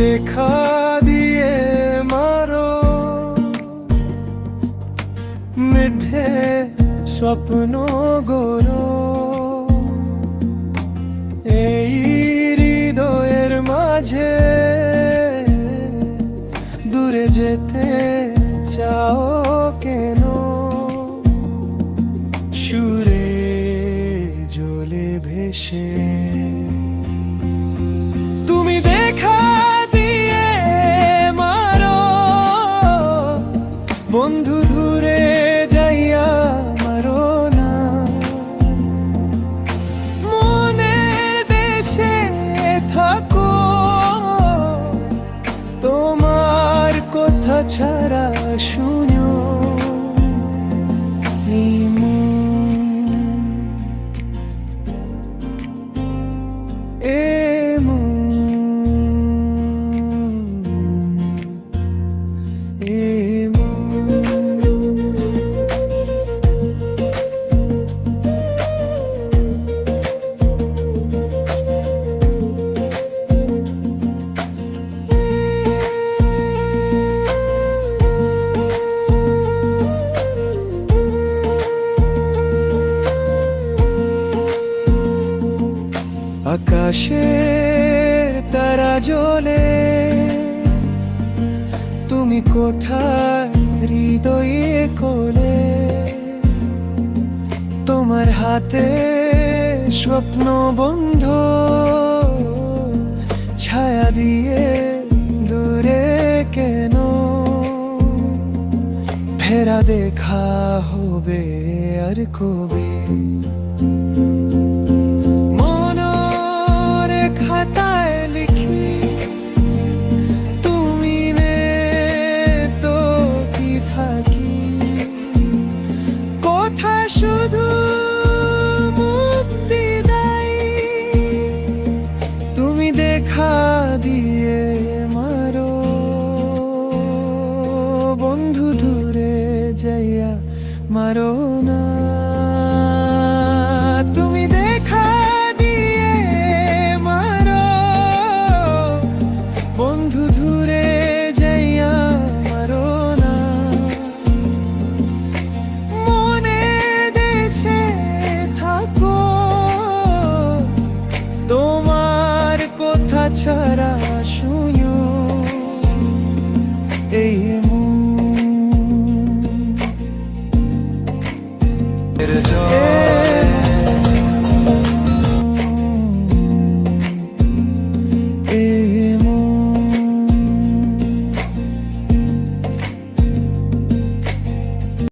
দেখা দিয়ে মারো। মিঠে স্বপ্ন গোরো এই হৃদয়ের মাঝে দূরে যেতে চাও। বন্ধু দূরে যাইয়া মারো না। মনের দেশে থাকো। তোমার কথা ছাড়া শুনো। আকাশের তারা জ্বলে তুমি কোথায় হৃদয়ে কোলে। তোমার হাতে স্বপ্ন বন্ধ। ছায়া দিয়ে দূরে কেন? ফেরা দেখা হবে আর কবে? মারো না তুমি দেখা দিয়ে মারো। বন্ধু দূরে যাইয়া মারো না। মনে দেশে থাকো। তোমার কথা ছাড়া শুনো এই